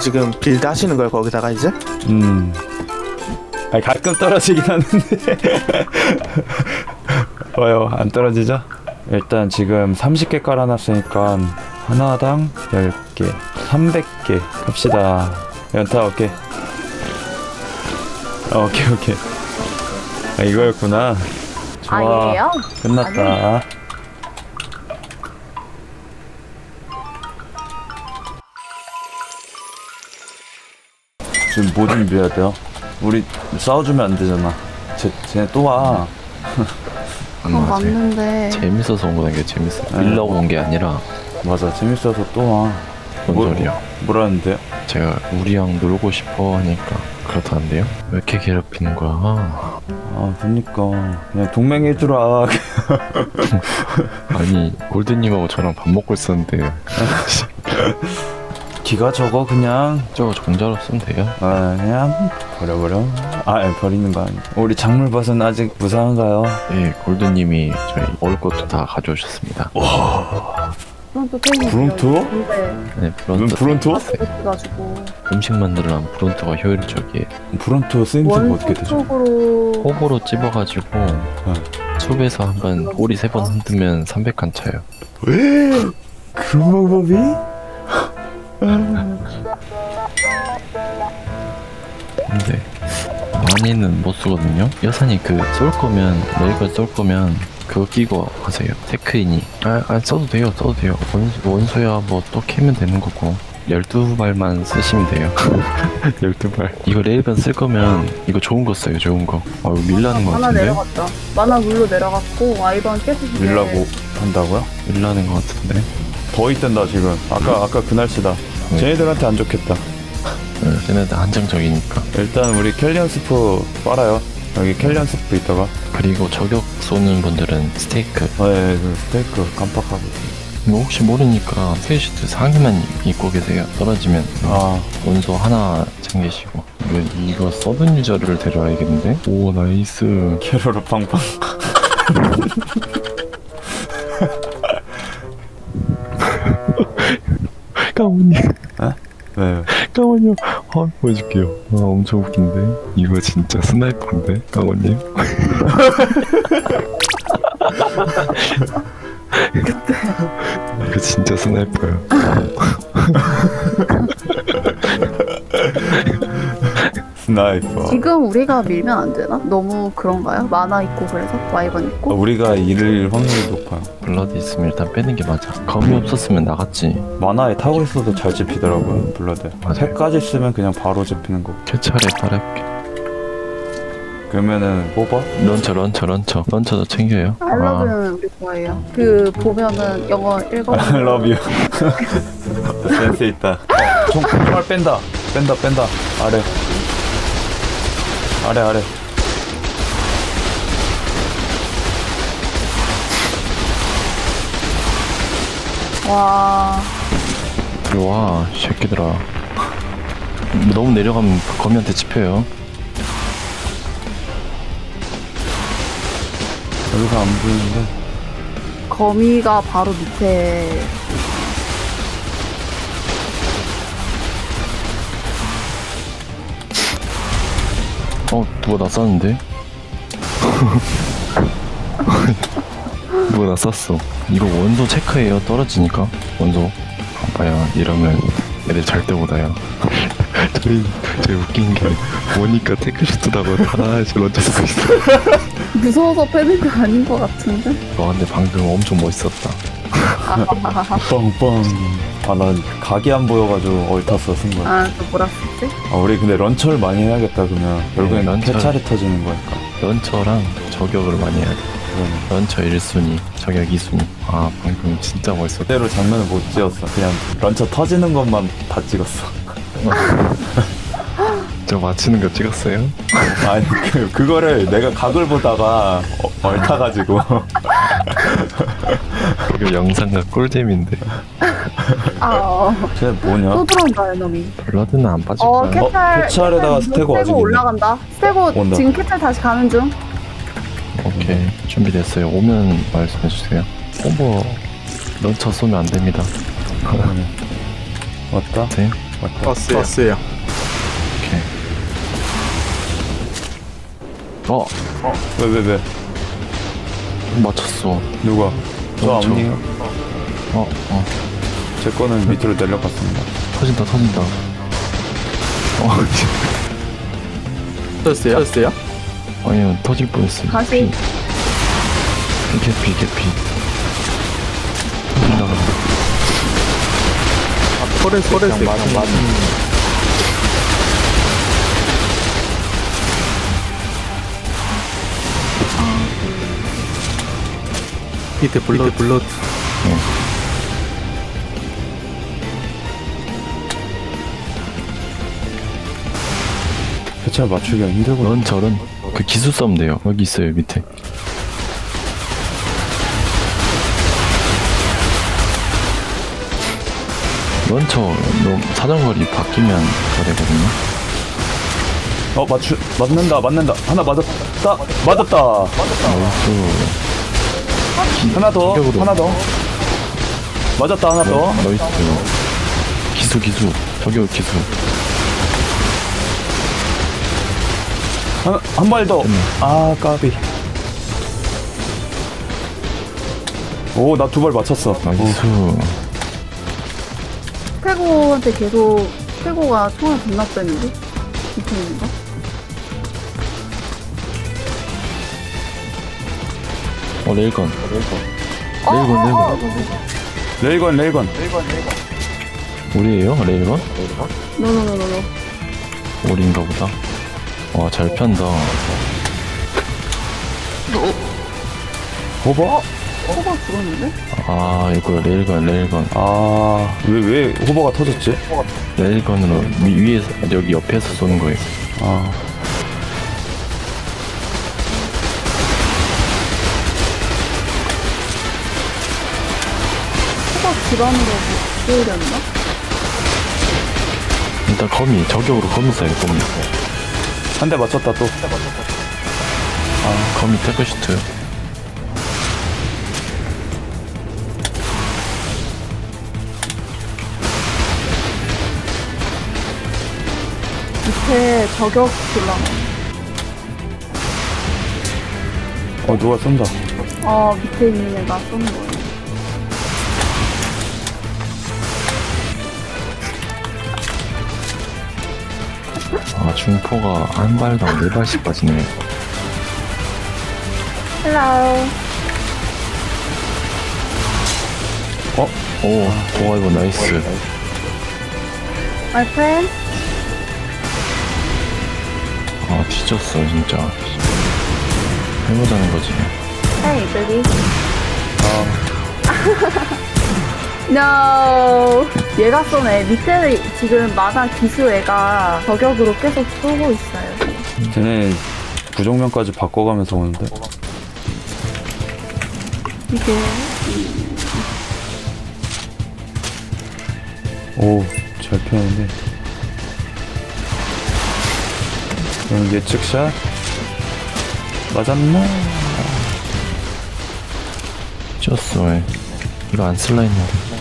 지금 빌드 하시는 거예요 거기다가 이제? 음. 아니 가끔 떨어지긴 하는데. 왜요? 안 떨어지죠? 일단 지금 30개 깔아놨으니까 하나당 10개, 300개 합시다. 연타 오케이. 어, 오케이 오케이. 아, 이거였구나. 좋아. 아니에요? 끝났다. 지금 뭐 준비해야 돼요? 우리 싸워주면 안 되잖아. 쟤, 쟤네 또 와. 그건 맞는데 재밌어서 온 거는 게 재밌어. 네. 밀려고 온 게 아니라 맞아, 재밌어서 또 와. 뭔 뭐- 소리야? 뭐라는데요? 제가 우리 형 놀고 싶어 하니까 그렇다는데요? 왜 이렇게 괴롭히는 거야? 아, 그니까. 그냥 동맹해주라. 아니 골드님하고 저랑 밥 먹고 있었는데 기가 적어, 그냥. 저거 정자로 쓰면 돼요? 아, 그냥 버려버려. 아, 버리는 거 아니고. 우리 작물밭은 아직 무사한가요? 네 골드님이 저희 먹을 것도 다 가져오셨습니다. 브론토 테이블 브론토? 근데 네넌 브론토 브론토? 음식 만들려면 브론토가 효율적이에요. 브론토 쓰임새가 어떻게 되죠? 쪽으로 호보로 찝어가지고 숲에서 한 번 꼬리 세 번 흔들면 300칸 차요. 왜? 그런 방법이? 근데 많이는 못 쓰거든요. 여산이 그 쏠 거면 레이건 쏠 거면 그거 끼고 하세요. 테크인이 아, 안 써도 돼요. 써도 돼요. 원, 원소야 뭐 또 캐면 되는 거고 12발만 쓰시면 돼요. 12발. 이거 레이건 쓸 거면 이거 좋은 거 써요. 좋은 거. 아 이거 밀라는 거 만화 같은데? 내려갔다 만화 물로 내려갔고 아이번 이제 밀라고 한다고요? 밀라는 거 같은데? 더 있단다, 지금. 아까, 아까 그 날씨다. 네. 쟤네들한테 안 좋겠다. 네, 쟤네들 한정적이니까. 일단 우리 캘리언 스프 빨아요. 여기 캘리언 스프 있다가. 그리고 저격 쏘는 분들은 스테이크. 아, 예, 그 스테이크 깜빡하고. 이거 혹시 모르니까 스웨시트 상의만 입고 계세요. 떨어지면 아, 원소 하나 챙기시고 이거, 이거 서든 유저를 데려와야겠는데? 오 나이스 캐로로 팡팡. 까만이 네. 까만이요. 아 보여줄게요. 아 엄청 웃긴데? 이거 진짜 스나이퍼인데 까만님? 이거 진짜 스나이퍼야 스나이퍼. 지금 우리가 밀면 안 되나? 너무 그런가요? 만화 있고 그래서 와이번 어, 있고 우리가 잃을 확률이 높아요. 블러드 있으면 일단 빼는 게 맞아 검이 없었으면 나갔지 만화에 타고 있어도 잘 집히더라고요, 블러드. 맞아요. 색까지 쓰면 그냥 바로 집히는 거. 캐차례 빨아볼게 그러면은 뽑아? 런처 런처 런처 런처도 챙겨요 아, 알러브는 우리 거예요 그 보면은 영어 읽어 I love you. 센스 있다. 어, 총, 총알 뺀다. 뺀다, 뺀다. 아래. 아래, 아래. 와이 새끼들아 너무 내려가면 거미한테 집혀요 여기서 안 보이는데. 거미가 바로 밑에 어 누가 나 쐈는데? 누가 나 쐈어? 이거 원소 체크해요. 떨어지니까. 원소. 봐봐요. 이러면 애들 절대 못 와요. 저희 저희 웃긴 게 보니까 테크슈트다고 다 이제 런처 쓰고 있어. 무서워서 빼는 거 아닌 것 같은데? 와 근데 방금 엄청 멋있었다 뻥뻥. 아, 난 각이 안 보여가지고 얼탔어, 순간. 아, 아또 뭐라 쓰지? 우리 근데 런처를 많이 해야겠다, 그러면. 결국엔 네, 런처. 이 터지는 거니까. 런처랑 저격을 많이 해야 돼 그러네. 런처 1순위 저격 2순위 아 방금 진짜 멋있었다 그대로 장면을 못 찍었어. 그냥 런처 터지는 것만 다 찍었어. 저 맞히는 거 찍었어요? 아니, 그, 그거를 내가 각을 보다가 어, 얼타가지고. 이거 영상과 꿀잼인데 아 어. 쟤 뭐냐? 또 들어온다 이놈이 블러드는 안 빠질 어 거야 캐찰 캐찰에다가 캐찰 스테고 아직 있네. 올라간다 스테고 온다. 지금 캐찰 다시 가는 중 오케이 준비됐어요 오면 말씀해 주세요 오버 런처 쏘면 안 됩니다 왔다? 네 맞다. 버스요. 버스요. 오케이. 어 왜, 왜, 왜? 맞췄어. 누가? 저 어, 저. 아니에요. 어 어. 제 거는 밑으로 내려갔습니다. 터진다 터진다. 어 버스요. 버스요. 아니요 터질 뻔했어요. 다시. 피. 개피 개피. 터진다. 포레스 포레스 맞 밑에 블러 블러 회차 맞추기가 힘들고. 넌 저런 그 기술 싸움 돼요. 여기 있어요 밑에. 런처 너 사정거리 바뀌면 그거 되거든요. 어, 맞추, 맞는다, 맞는다. 하나 맞았다. 맞았다. 나이스. 하나 더, 공격으로. 하나 더. 맞았다, 하나 더. 나이스. 기수 기수 저격 기수. 한, 한발 더. 아, 까비. 오, 나 두 발 맞췄어. 나이스. 태고한테 계속 태고가 총을 뺐는데? 밑에 있는 어 레일건. 어, 레일건 어, 어, 레일건. 레일건, 레일건. 우리예요 레일건? 노노노노노. 우리인가 보다. 와 잘 편다. 호버? 태고가 죽었는데? 아 이거 레일건 레일건 아, 왜, 왜 호버가 터졌지? 레일건으로 위, 위에서 여기 옆에서 쏘는 거예요. 아, 집안으로 보이렸나? 일단 거미 저격으로 거미 쏴요 거미. 한 대 맞췄다, 또. 거미 테크시트. 밑에 저격 질러나. 어, 누가 쏜다. 어, 밑에 있는 애가 쏘는 거예 아 중포가 한 발당 네 발씩 빠지네. 헬로. 오 동아이버 나이스. My friend? 아 뒤졌어 진짜. 해보자는 거지. Hey, baby. no. 얘가 쏘네. 밑에 지금 마다 기수 애가 저격으로 계속 쏘고 있어요. 쟤네 부정면까지 바꿔가면서 오는데. 이게 오, 잘 피하는데. 그럼 예측샷? 맞았나? 쪘어 왜. 이거 안 쓸라 했는데.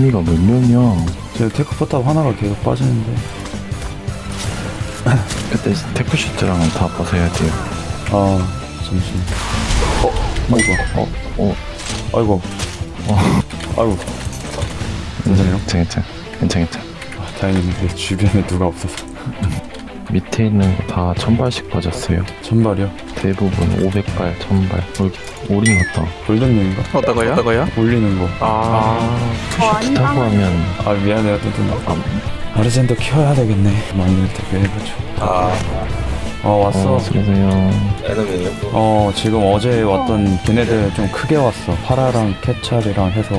거미가 몇 명이야? 제 테크 포탑 하나가 계속 빠지는데. 그때 테크 슈트랑은 다 벗어야 돼요. 아, 잠시만. 어, 아이고, 어, 어, 아이고, 어. 아이고. 괜찮아요? 괜찮아, 괜찮아. 괜찮아, 괜찮아. 아, 다행히 내 주변에 누가 없어서. 밑에 있는 거 다 천발씩 빠졌어요. 천발이요? 대부분 500발, 1000발. 여기 올인 같다. 골든링인가? 어떠고요? 어떠고요? 올리는 거. 아 어, 푸시트 타고? 하면 아, 미안해요, 뚜뚜나. 아, 아르젠더 키워야 되겠네. 많이 되게 해보죠. 아, 어, 왔어. 어, 수고하세요. 어, 지금 어제 왔던 걔네들 좀 크게 왔어. 파라랑 캐찰이랑 해서.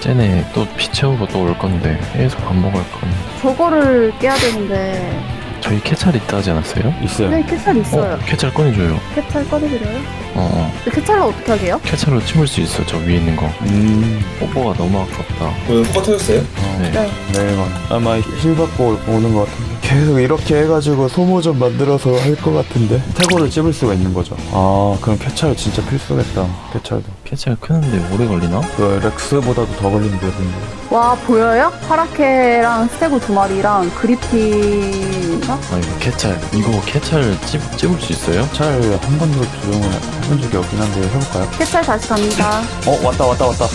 쟤네 또 피 채우고 또 올 건데 계속 반복할 건데. 저거를 깨야 되는데 저희 캐찰 있다 하지 않았어요? 있어요. 네, 캐찰 있어요. 어, 캐찰 꺼내줘요. 캐찰 꺼내드려요? 어, 어. 근데 캐찰을 어떻게 하게요? 캐찰로 찝을 수 있어, 저 위에 있는 거. 음. 뽀뽀가 너무 아깝다. 왜 후가 터졌어요? 네. 네. 내일만 아마 힐 받고 오는 것 같은데 계속 이렇게 해가지고 소모전 만들어서 할 것 같은데 태고를 찝을 수가 있는 거죠 아 그럼 캐찰 진짜 필수겠다 캐찰도 캐찰 크는데 오래 걸리나? 그 렉스보다도 더 걸린다던데 와, 보여요? 파라케랑 스테고 두 마리랑 그리핀 인가? 아, 이거 캐찰. 이거 캐찰 찝, 찝을 수 있어요? 캐찰 한 번도 조정을 해본 적이 없긴 한데 해볼까요? 캐찰 다시 갑니다. 어 왔다 왔다 왔다